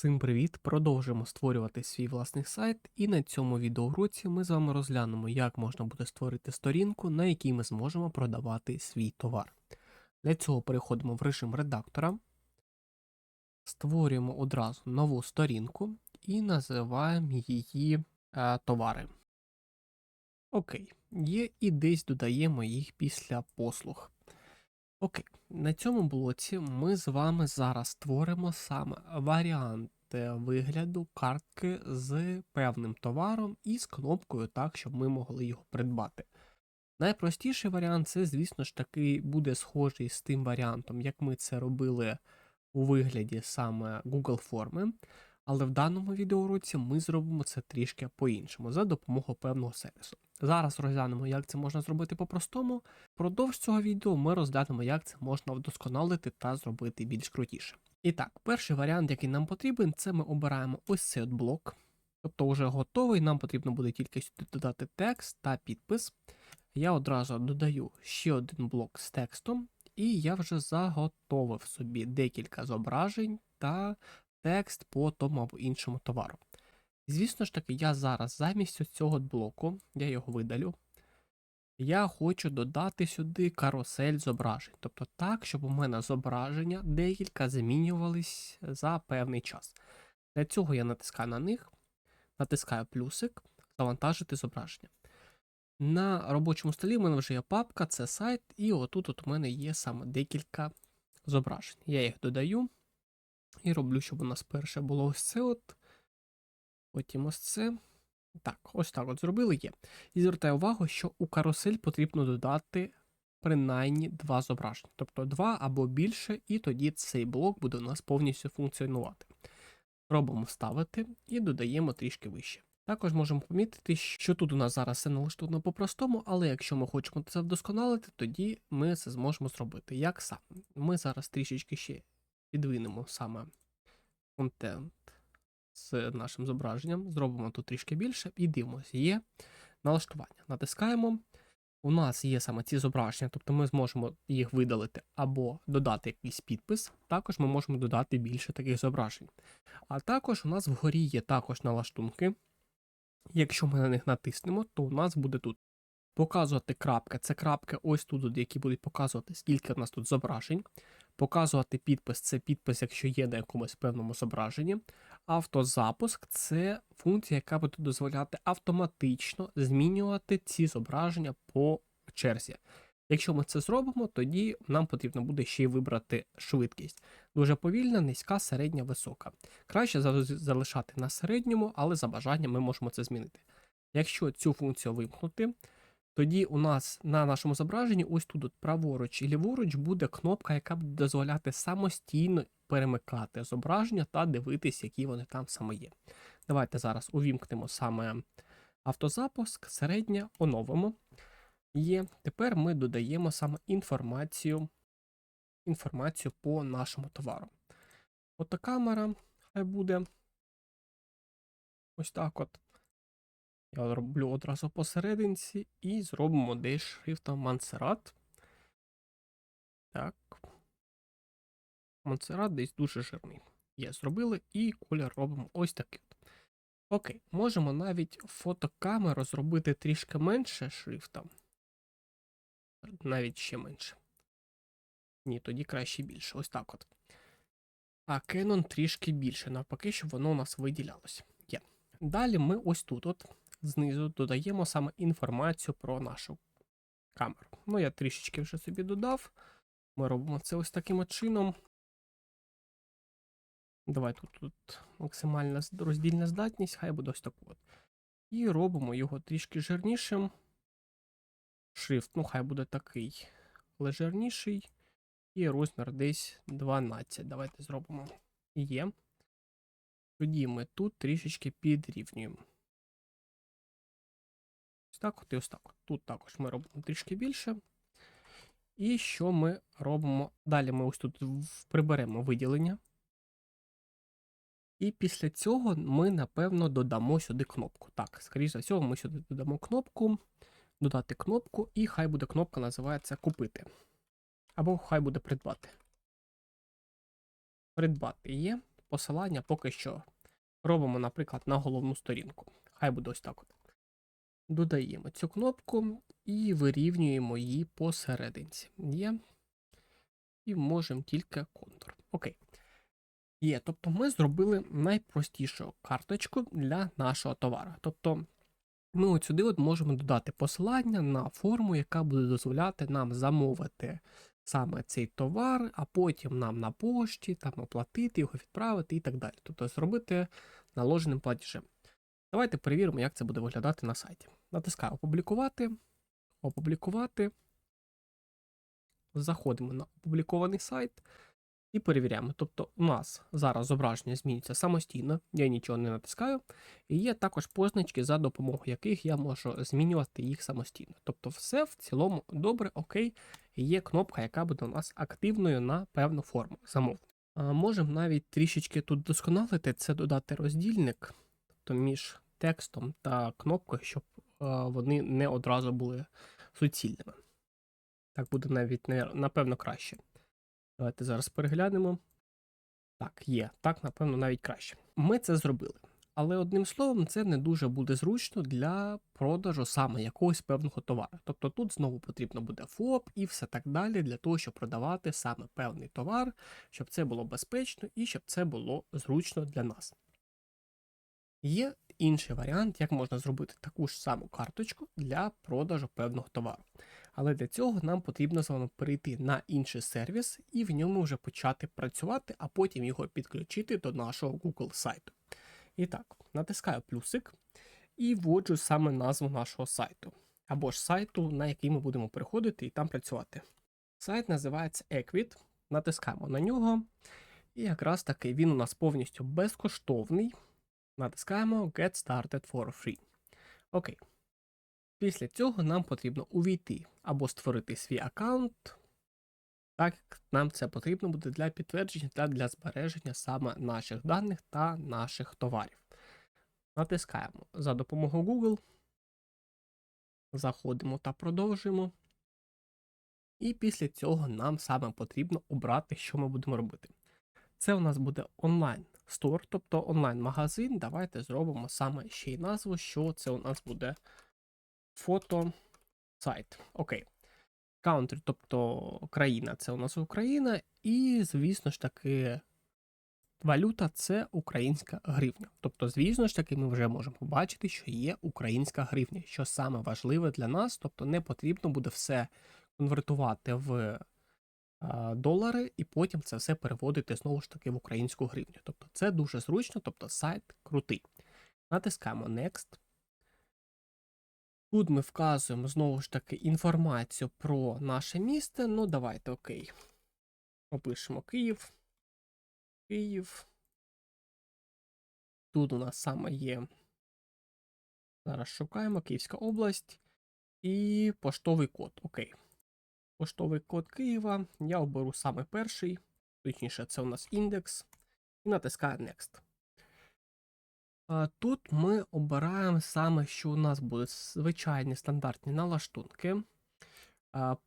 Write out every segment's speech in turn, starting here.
Всім привіт! Продовжуємо створювати свій власний сайт, і на цьому відеоуроці ми з вами розглянемо, як можна буде створити сторінку, на якій ми зможемо продавати свій товар. Для цього переходимо в режим редактора, створюємо одразу нову сторінку і називаємо її е, товари. Окей, є і десь додаємо їх після послуг. Окей, на цьому блоці ми з вами зараз створимо саме варіант вигляду картки з певним товаром і з кнопкою так, щоб ми могли його придбати. Найпростіший варіант це, звісно ж таки, буде схожий з тим варіантом, як ми це робили у вигляді саме Google форми. Але в даному відеоуроці ми зробимо це трішки по-іншому за допомогою певного сервісу. Зараз розглянемо, як це можна зробити по-простому. Продовж цього відео ми розглянемо, як це можна вдосконалити та зробити більш крутіше. І так, перший варіант, який нам потрібен, це ми обираємо ось цей от блок. Тобто вже готовий, нам потрібно буде тільки сюди додати текст та підпис. Я одразу додаю ще один блок з текстом, і я вже заготовив собі декілька зображень та текст по тому або іншому товару. Звісно ж таки, я зараз замість цього блоку, я його видалю. Я хочу додати сюди карусель зображень. Тобто так, щоб у мене зображення декілька змінювались за певний час. Для цього я натискаю на них, натискаю плюсик, завантажити зображення. На робочому столі в мене вже є папка, це сайт, і отут от у мене є саме декілька зображень. Я їх додаю і роблю, щоб у нас перше було ось це от. Потім ось це. Так, ось так от зробили є. І звертаю увагу, що у карусель потрібно додати принаймні два зображення. Тобто два або більше, і тоді цей блок буде у нас повністю функціонувати. Робимо ставити і додаємо трішки вище. Також можемо помітити, що тут у нас зараз все налаштовано по-простому, але якщо ми хочемо це вдосконалити, тоді ми це зможемо зробити. Як саме? Ми зараз трішечки ще підвинемо саме контент з нашим зображенням, зробимо тут трішки більше і дивимося, є налаштування. Натискаємо. У нас є саме ці зображення, тобто ми зможемо їх видалити або додати якийсь підпис. Також ми можемо додати більше таких зображень. А також у нас вгорі є також налаштунки. Якщо ми на них натиснемо, то у нас буде тут показувати крапки. Це крапки ось тут, які будуть показувати, скільки в нас тут зображень. Показувати підпис це підпис, якщо є на якомусь певному зображенні. Автозапуск це функція, яка буде дозволяти автоматично змінювати ці зображення по черзі. Якщо ми це зробимо, тоді нам потрібно буде ще й вибрати швидкість. Дуже повільна, низька, середня, висока. Краще залишати на середньому, але за бажанням ми можемо це змінити. Якщо цю функцію вимкнути, тоді у нас на нашому зображенні, ось тут от праворуч і ліворуч, буде кнопка, яка буде дозволяти самостійно перемикати зображення та дивитись, які вони там саме є. Давайте зараз увімкнемо саме автозапуск, середня, оновимо. Є. Тепер ми додаємо саме інформацію інформацію по нашому товару. Ота камера хай буде. Ось так от. Я роблю одразу посерединці і зробимо десь шрифтом Мансерат. Так. Мансерат десь дуже жирний. Є, зробили, і колір робимо ось такий. Окей, можемо навіть фотокамеру зробити трішки менше шрифта. Навіть ще менше. Ні, тоді краще більше. Ось так от. А Canon трішки більше, навпаки, щоб воно у нас виділялося. Є. Далі ми ось тут от знизу додаємо саме інформацію про нашу камеру. Ну, я трішечки вже собі додав. Ми робимо це ось таким чином. Давай тут тут максимальна роздільна здатність, хай буде ось таку от. І робимо його трішки жирнішим. Шрифт, ну, хай буде такий але жирніший. І розмір десь 12. Давайте зробимо. Є. Тоді ми тут трішечки підрівнюємо так от і ось так. Тут також ми робимо трішки більше. І що ми робимо? Далі ми ось тут приберемо виділення. І після цього ми, напевно, додамо сюди кнопку. Так, скоріше за всього, ми сюди додамо кнопку, додати кнопку, і хай буде кнопка називається Купити. Або хай буде придбати. Придбати є. посилання поки що робимо, наприклад, на головну сторінку. Хай буде ось так. От. Додаємо цю кнопку і вирівнюємо її посерединці. Є. І можемо тільки контур. Окей. Є. Тобто ми зробили найпростішу карточку для нашого товару. Тобто ми от сюди от можемо додати посилання на форму, яка буде дозволяти нам замовити саме цей товар, а потім нам на пошті там оплатити його, відправити і так далі. Тобто зробити наложеним платежем. Давайте перевіримо, як це буде виглядати на сайті. Натискаю опублікувати, опублікувати. Заходимо на опублікований сайт і перевіряємо. Тобто, у нас зараз зображення змінюється самостійно, я нічого не натискаю, і є також позначки, за допомогою яких я можу змінювати їх самостійно. Тобто, все в цілому добре, окей, є кнопка, яка буде у нас активною на певну форму замовлення. Можемо навіть трішечки тут досконалити, це додати роздільник, тобто між текстом та кнопкою, щоб вони не одразу були суцільними. Так буде навіть напевно краще. Давайте зараз переглянемо. Так, є. Так, напевно, навіть краще. Ми це зробили. Але одним словом, це не дуже буде зручно для продажу саме якогось певного товару. Тобто тут знову потрібно буде ФОП і все так далі для того, щоб продавати саме певний товар, щоб це було безпечно і щоб це було зручно для нас. Є інший варіант, як можна зробити таку ж саму карточку для продажу певного товару. Але для цього нам потрібно з вами перейти на інший сервіс і в ньому вже почати працювати, а потім його підключити до нашого Google сайту. І так, натискаю плюсик і вводжу саме назву нашого сайту, або ж сайту, на який ми будемо переходити і там працювати. Сайт називається Equid, натискаємо на нього, і якраз таки він у нас повністю безкоштовний. Натискаємо Get Started for Free. Окей. Після цього нам потрібно увійти або створити свій аккаунт, так як нам це потрібно буде для підтвердження та для збереження саме наших даних та наших товарів. Натискаємо за допомогою Google. Заходимо та продовжуємо. І після цього нам саме потрібно обрати, що ми будемо робити. Це у нас буде онлайн стор, тобто онлайн-магазин. Давайте зробимо саме ще й назву, що це у нас буде фото сайт. Окей. Country, тобто країна, це у нас Україна, і, звісно ж таки, валюта це українська гривня. Тобто, звісно ж таки, ми вже можемо побачити, що є українська гривня, що саме важливе для нас, тобто не потрібно буде все конвертувати в долари і потім це все переводити знову ж таки в українську гривню. Тобто це дуже зручно, тобто сайт крутий. Натискаємо Next. Тут ми вказуємо знову ж таки інформацію про наше місто. Ну, давайте окей. Опишемо Київ. Київ. Тут у нас саме є. Зараз шукаємо Київська область і поштовий код. Окей. Поштовий код Києва. Я оберу саме перший. Точніше, це у нас індекс. І натискаю Next. Тут ми обираємо саме, що у нас будуть звичайні стандартні налаштунки.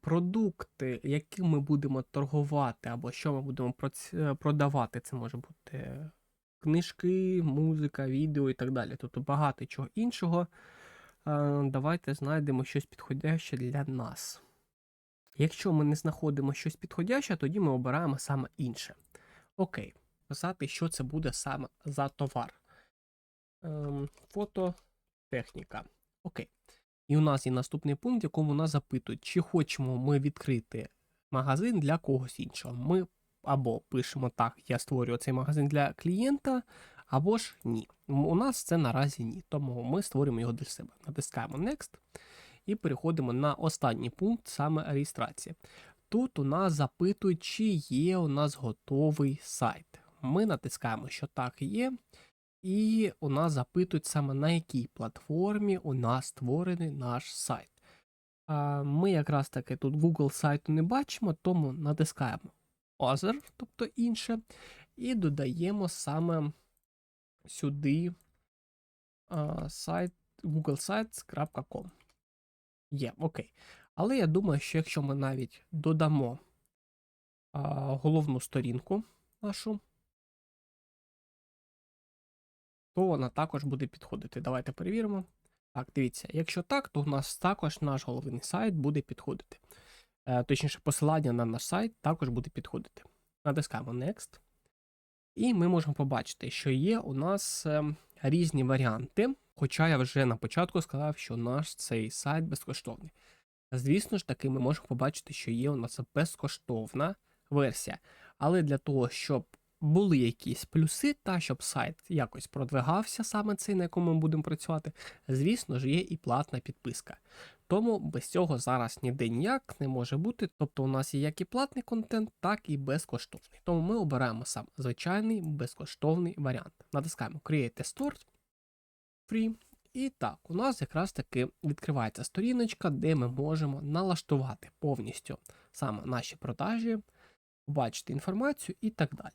Продукти, які ми будемо торгувати, або що ми будемо е, продавати, це може бути книжки, музика, відео і так далі. Тобто багато чого іншого. Давайте знайдемо щось підходяще для нас. Якщо ми не знаходимо щось підходяще, тоді ми обираємо саме інше. Окей, писати, що це буде саме за товар. Ем, Фототехніка. Окей. І у нас є наступний пункт, в якому нас запитують, чи хочемо ми відкрити магазин для когось іншого. Ми або пишемо так, я створюю цей магазин для клієнта, або ж ні. У нас це наразі ні, тому ми створюємо його для себе. Натискаємо Next і переходимо на останній пункт, саме реєстрація. Тут у нас запитують, чи є у нас готовий сайт. Ми натискаємо, що так є. І у нас запитують саме на якій платформі у нас створений наш сайт. Ми якраз таки тут Google сайту не бачимо, тому натискаємо Other, тобто інше, і додаємо саме сюди сайт googlesites.com. Є, окей. Але я думаю, що якщо ми навіть додамо а, головну сторінку нашу, то вона також буде підходити. Давайте перевіримо. Так, дивіться, якщо так, то у нас також наш головний сайт буде підходити. Е, точніше, посилання на наш сайт також буде підходити. Натискаємо Next. І ми можемо побачити, що є у нас е, різні варіанти. Хоча я вже на початку сказав, що наш цей сайт безкоштовний. Звісно ж таки, ми можемо побачити, що є у нас безкоштовна версія. Але для того, щоб були якісь плюси, та щоб сайт якось продвигався, саме цей, на якому ми будемо працювати, звісно ж, є і платна підписка. Тому без цього зараз ніде ніяк не може бути. Тобто у нас є як і платний контент, так і безкоштовний. Тому ми обираємо сам звичайний безкоштовний варіант. Натискаємо Create a Store Free. І так, у нас якраз таки відкривається сторіночка, де ми можемо налаштувати повністю саме наші продажі, побачити інформацію і так далі.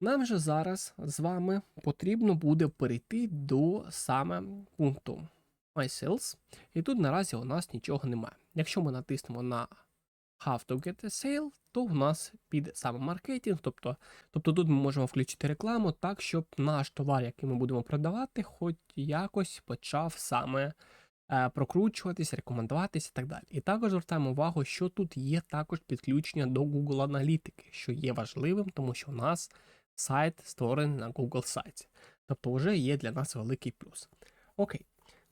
Нам же зараз з вами потрібно буде перейти до саме пункту My Sales, і тут наразі у нас нічого немає. Якщо ми натиснемо на How to get a sale, то у нас піде саме маркетинг, тобто, тобто тут ми можемо включити рекламу так, щоб наш товар, який ми будемо продавати, хоч якось почав саме е, прокручуватись, рекомендуватись і так далі. І також звертаємо увагу, що тут є також підключення до Google аналітики, що є важливим, тому що у нас сайт створений на Google сайті. Тобто вже є для нас великий плюс. Окей.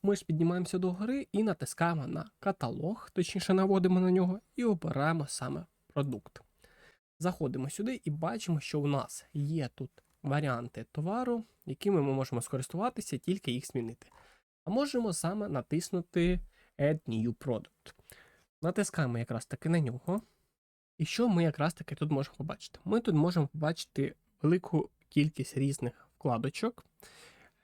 Ми ж піднімаємося до гори і натискаємо на каталог, точніше наводимо на нього, і обираємо саме продукт. Заходимо сюди і бачимо, що у нас є тут варіанти товару, якими ми можемо скористуватися, тільки їх змінити. А можемо саме натиснути Add New Product. Натискаємо якраз таки на нього. І що ми якраз таки тут можемо побачити? Ми тут можемо побачити велику кількість різних вкладочок.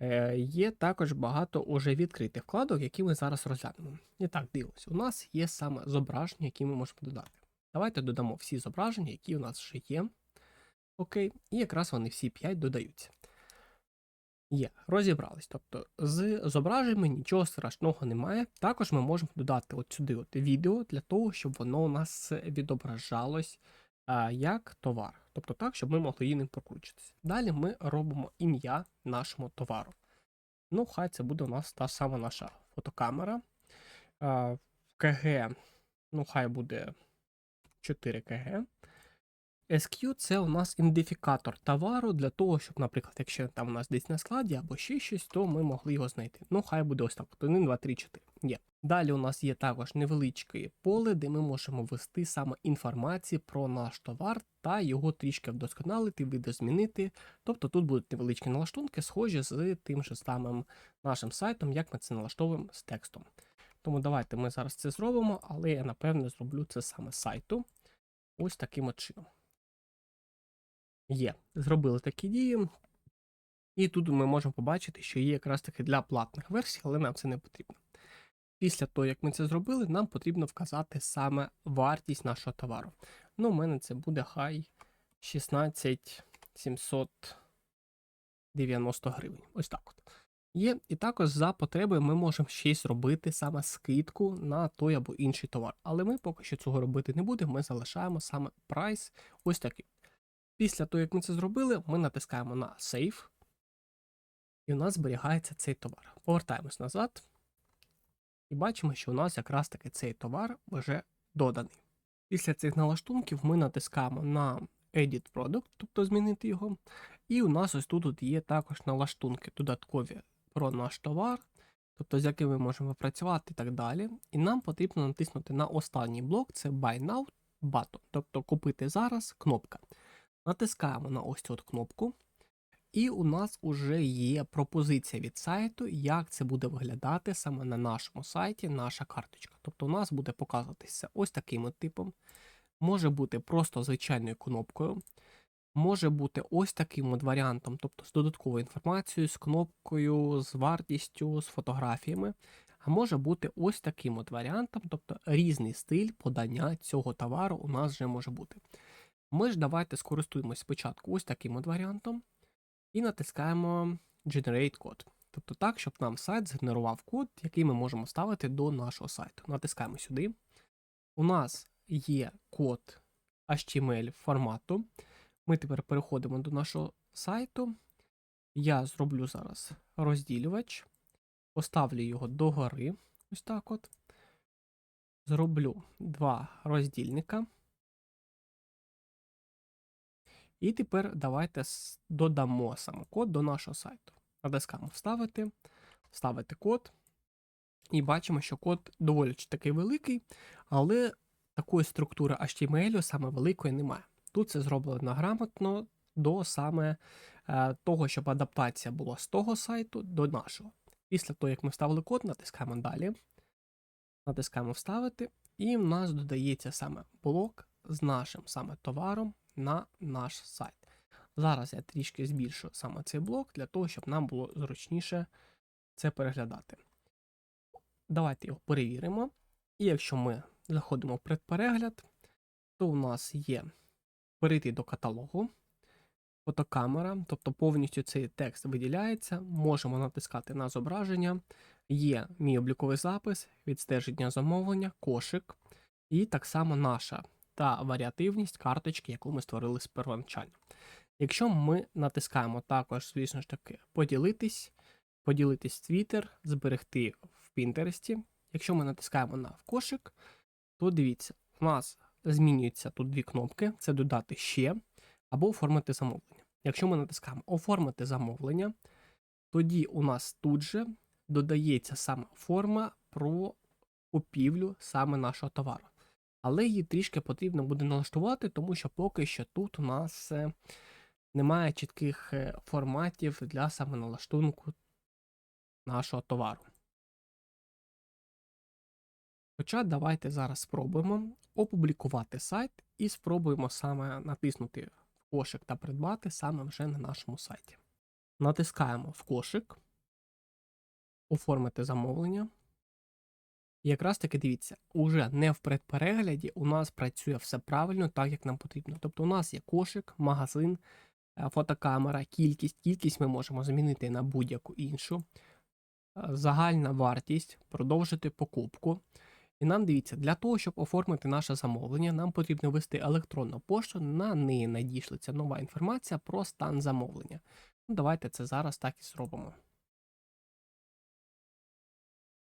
Е, Є також багато уже відкритих вкладок, які ми зараз розглянемо. І так, дивимось, у нас є саме зображення, які ми можемо додати. Давайте додамо всі зображення, які у нас вже є. Окей, і якраз вони всі 5 додаються. Є, розібрались. Тобто з зображеннями нічого страшного немає. Також ми можемо додати от сюди от відео для того, щоб воно у нас відображалось як товар. Тобто так, щоб ми могли її ним прокручитися. Далі ми робимо ім'я нашому товару. Ну, хай це буде у нас та сама наша фотокамера. КГ, ну, хай буде 4 КГ. SQ це у нас ідентифікатор товару для того, щоб, наприклад, якщо там у нас десь на складі або ще щось, то ми могли його знайти. Ну, хай буде ось так. 1, 2, 3, 4. Є. Далі у нас є також невеличке поле, де ми можемо ввести саме інформацію про наш товар та його трішки вдосконалити, видозмінити. Тобто тут будуть невеличкі налаштунки, схожі з тим же самим нашим сайтом, як ми це налаштовуємо з текстом. Тому давайте ми зараз це зробимо, але я напевне зроблю це саме з сайту. Ось таким от чином. Є, зробили такі дії. І тут ми можемо побачити, що є якраз таки для платних версій, але нам це не потрібно. Після того, як ми це зробили, нам потрібно вказати саме вартість нашого товару. Ну, у мене це буде хай 16 790 гривень. Ось так от. Є, і також за потреби ми можемо ще й зробити саме скидку на той або інший товар. Але ми поки що цього робити не будемо, ми залишаємо саме прайс ось такий. Після того, як ми це зробили, ми натискаємо на Save, і у нас зберігається цей товар. Повертаємось назад і бачимо, що у нас якраз таки цей товар вже доданий. Після цих налаштунків ми натискаємо на Edit Product, тобто змінити його. І у нас ось тут є також налаштунки додаткові про наш товар, тобто з яким ми можемо працювати і так далі. І нам потрібно натиснути на останній блок це Buy Now Button, тобто купити зараз кнопка. Натискаємо на ось цю от кнопку, і у нас вже є пропозиція від сайту, як це буде виглядати саме на нашому сайті, наша карточка. Тобто у нас буде показуватися ось таким типом. Може бути просто звичайною кнопкою. Може бути ось таким от варіантом, тобто з додатковою інформацією, з кнопкою, з вартістю, з фотографіями. А може бути ось таким от варіантом, тобто різний стиль подання цього товару у нас вже може бути. Ми ж давайте скористуємось спочатку ось таким от варіантом і натискаємо Generate Code. Тобто так, щоб нам сайт згенерував код, який ми можемо ставити до нашого сайту. Натискаємо сюди. У нас є код HTML формату. Ми тепер переходимо до нашого сайту Я зроблю зараз розділювач, поставлю його догори. Ось так от. Зроблю два роздільника. І тепер давайте додамо саме код до нашого сайту. Натискаємо вставити, вставити код. І бачимо, що код доволі ж таки великий, але такої структури HTML саме великої немає. Тут це зроблено грамотно до саме е, того, щоб адаптація була з того сайту до нашого. Після того, як ми вставили код, натискаємо далі, натискаємо вставити, і в нас додається саме блок з нашим саме товаром на наш сайт. Зараз я трішки збільшу саме цей блок для того, щоб нам було зручніше це переглядати. Давайте його перевіримо. І якщо ми заходимо в предперегляд, то у нас є перейти до каталогу, фотокамера, тобто повністю цей текст виділяється. Можемо натискати на зображення. Є мій обліковий запис, відстеження замовлення, кошик, і так само наша та варіативність карточки, яку ми створили з первоначально. Якщо ми натискаємо також, звісно ж таки, поділитись, поділитись Twitter, зберегти в Pinterest. Якщо ми натискаємо на кошик, то дивіться, у нас змінюються тут дві кнопки: це додати ще або оформити замовлення. Якщо ми натискаємо оформити замовлення, тоді у нас тут же додається саме форма про купівлю саме нашого товару. Але її трішки потрібно буде налаштувати, тому що поки що тут у нас е, немає чітких е, форматів для саме налаштунку нашого товару. Хоча давайте зараз спробуємо опублікувати сайт і спробуємо саме натиснути в кошик та придбати саме вже на нашому сайті. Натискаємо в кошик, оформити замовлення. І якраз таки дивіться, уже не в предперегляді у нас працює все правильно, так як нам потрібно. Тобто у нас є кошик, магазин, е, фотокамера, кількість. Кількість ми можемо змінити на будь-яку іншу. Е, Загальна вартість, продовжити покупку. І нам дивіться, для того, щоб оформити наше замовлення, нам потрібно ввести електронну пошту, на неї надійшлиться нова інформація про стан замовлення. Ну, давайте це зараз так і зробимо.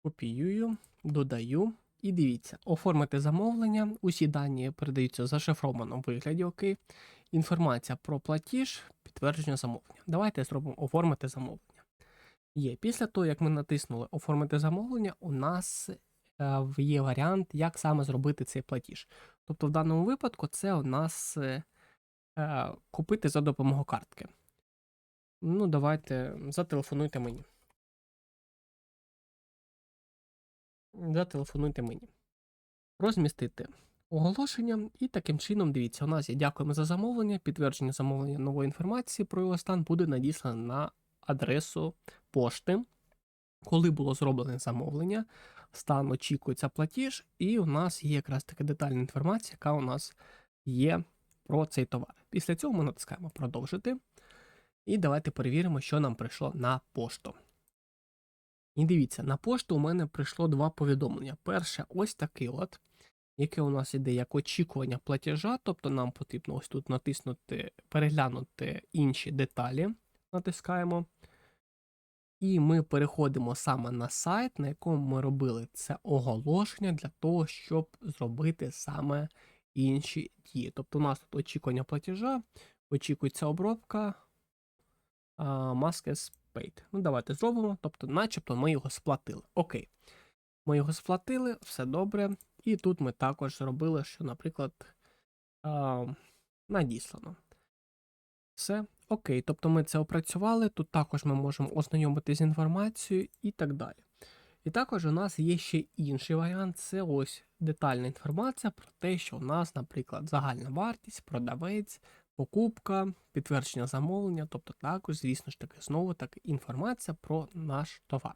Копіюю, додаю. І дивіться, оформити замовлення. Усі дані передаються в зашифрованому вигляді. Окей. Інформація про платіж, підтвердження замовлення. Давайте зробимо оформити замовлення. Є. Після того, як ми натиснули оформити замовлення, у нас е, є варіант, як саме зробити цей платіж. Тобто, в даному випадку, це у нас е, е, купити за допомогою картки. Ну, давайте зателефонуйте мені. Зателефонуйте мені. Розмістити оголошення, і таким чином, дивіться, у нас є дякуємо за замовлення. Підтвердження замовлення нової інформації про його стан буде надіслано на адресу пошти. Коли було зроблене замовлення, стан очікується платіж, і у нас є якраз така детальна інформація, яка у нас є про цей товар. Після цього ми натискаємо продовжити. І давайте перевіримо, що нам прийшло на пошту. І дивіться, на пошту у мене прийшло два повідомлення. Перше, ось такий от, яке у нас іде як очікування платежа, тобто нам потрібно ось тут натиснути, переглянути інші деталі. Натискаємо. І ми переходимо саме на сайт, на якому ми робили це оголошення для того, щоб зробити саме інші дії. Тобто у нас тут очікування платежа, очікується обробка. маски Maskes paid. Ну, давайте зробимо. Тобто, начебто ми його сплатили. Окей. Ми його сплатили, все добре. І тут ми також зробили, що, наприклад, а, надіслано. Все. Окей. Тобто ми це опрацювали. Тут також ми можемо ознайомитися з інформацією і так далі. І також у нас є ще інший варіант це ось детальна інформація про те, що у нас, наприклад, загальна вартість, продавець, покупка, підтвердження замовлення, тобто також, звісно ж таки, знову таки інформація про наш товар.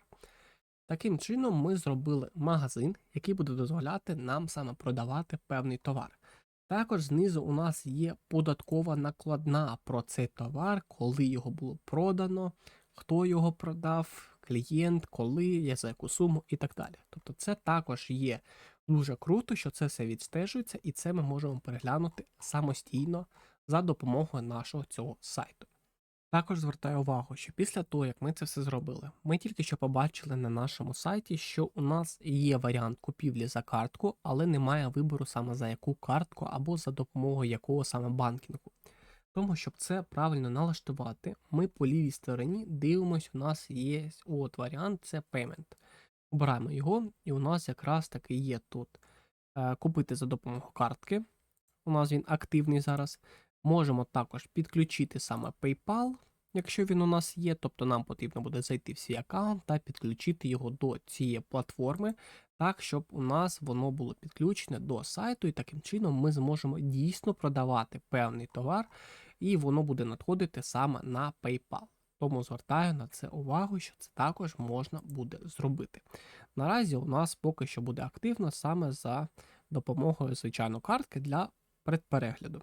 Таким чином, ми зробили магазин, який буде дозволяти нам саме продавати певний товар. Також знизу у нас є податкова накладна про цей товар, коли його було продано, хто його продав, клієнт, коли, я за яку суму і так далі. Тобто, це також є дуже круто, що це все відстежується, і це ми можемо переглянути самостійно за допомогою нашого цього сайту. Також звертаю увагу, що після того, як ми це все зробили, ми тільки що побачили на нашому сайті, що у нас є варіант купівлі за картку, але немає вибору саме за яку картку або за допомогою якого саме банкінгу. Тому, щоб це правильно налаштувати, ми по лівій стороні дивимося, у нас є от варіант це Payment. Обираємо його, і у нас якраз таки є тут е, купити за допомогою картки. У нас він активний зараз. Можемо також підключити саме PayPal, якщо він у нас є. Тобто нам потрібно буде зайти в свій аккаунт та підключити його до цієї платформи, так, щоб у нас воно було підключене до сайту, і таким чином ми зможемо дійсно продавати певний товар, і воно буде надходити саме на PayPal. Тому звертаю на це увагу, що це також можна буде зробити. Наразі у нас поки що буде активно саме за допомогою звичайно картки для предперегляду.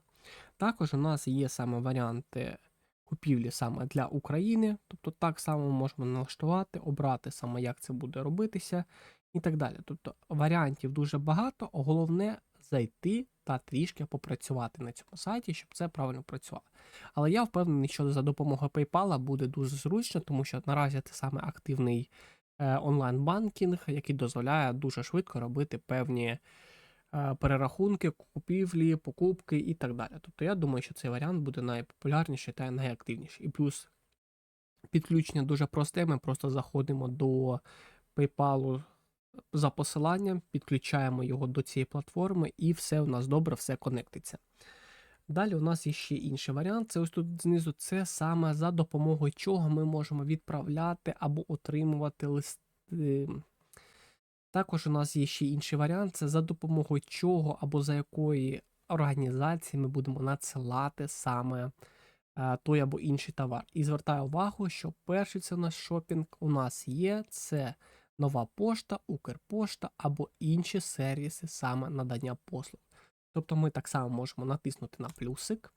Також у нас є саме варіанти купівлі саме для України, тобто так само можемо налаштувати, обрати саме, як це буде робитися і так далі. Тобто варіантів дуже багато, головне зайти та трішки попрацювати на цьому сайті, щоб це правильно працювало. Але я впевнений, що за допомогою PayPal буде дуже зручно, тому що наразі це саме активний е, онлайн-банкінг, який дозволяє дуже швидко робити певні перерахунки, купівлі, покупки і так далі. Тобто я думаю, що цей варіант буде найпопулярніший та найактивніший. І плюс підключення дуже просте. Ми просто заходимо до PayPal за посиланням, підключаємо його до цієї платформи, і все у нас добре, все конектиться. Далі у нас є ще інший варіант. Це ось тут знизу, це саме за допомогою чого ми можемо відправляти або отримувати листи. Також у нас є ще інший варіант: це за допомогою чого або за якої організації ми будемо надсилати саме е, той або інший товар. І звертаю увагу, що перший це у нас шопінг у нас є. Це нова пошта, Укрпошта або інші сервіси саме надання послуг. Тобто ми так само можемо натиснути на плюсик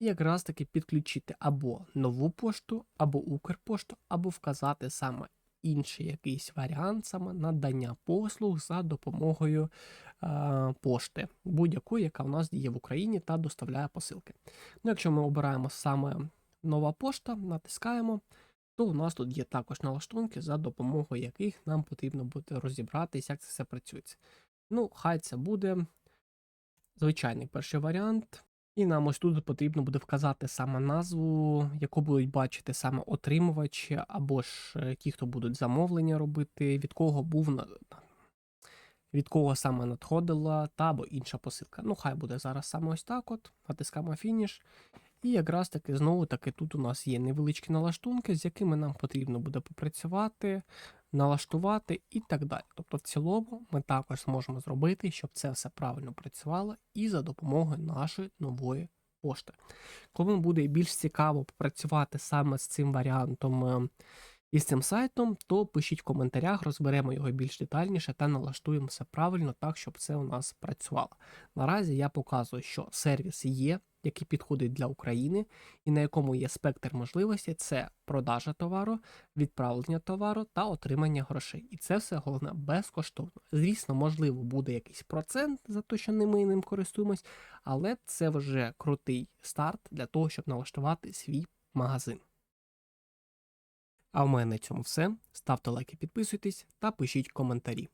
і якраз таки підключити або нову пошту, або Укрпошту, або вказати саме інший якийсь варіант саме надання послуг за допомогою е, пошти, будь-якої, яка у нас є в Україні та доставляє посилки. Ну, Якщо ми обираємо саме нова пошта, натискаємо, то у нас тут є також налаштунки, за допомогою яких нам потрібно буде розібратися, як це все працює. Ну, хай це буде звичайний перший варіант. І нам ось тут потрібно буде вказати саме назву, яку будуть бачити саме отримувачі, або ж е, ті, хто будуть замовлення робити, від кого був від кого саме надходила та або інша посилка. Ну, хай буде зараз саме ось так. От, натискаємо фініш. І якраз таки знову таки тут у нас є невеличкі налаштунки, з якими нам потрібно буде попрацювати, налаштувати і так далі. Тобто, в цілому, ми також зможемо зробити, щоб це все правильно працювало і за допомогою нашої нової пошти. Коли буде більш цікаво попрацювати саме з цим варіантом е, і з цим сайтом, то пишіть в коментарях, розберемо його більш детальніше та налаштуємо все правильно так, щоб це у нас працювало. Наразі я показую, що сервіс є, який підходить для України, і на якому є спектр можливостей: це продажа товару, відправлення товару та отримання грошей. І це все головне безкоштовно. Звісно, можливо, буде якийсь процент за те, що не ми ним користуємось, але це вже крутий старт для того, щоб налаштувати свій магазин. А в мене на цьому все. Ставте лайки, підписуйтесь та пишіть коментарі.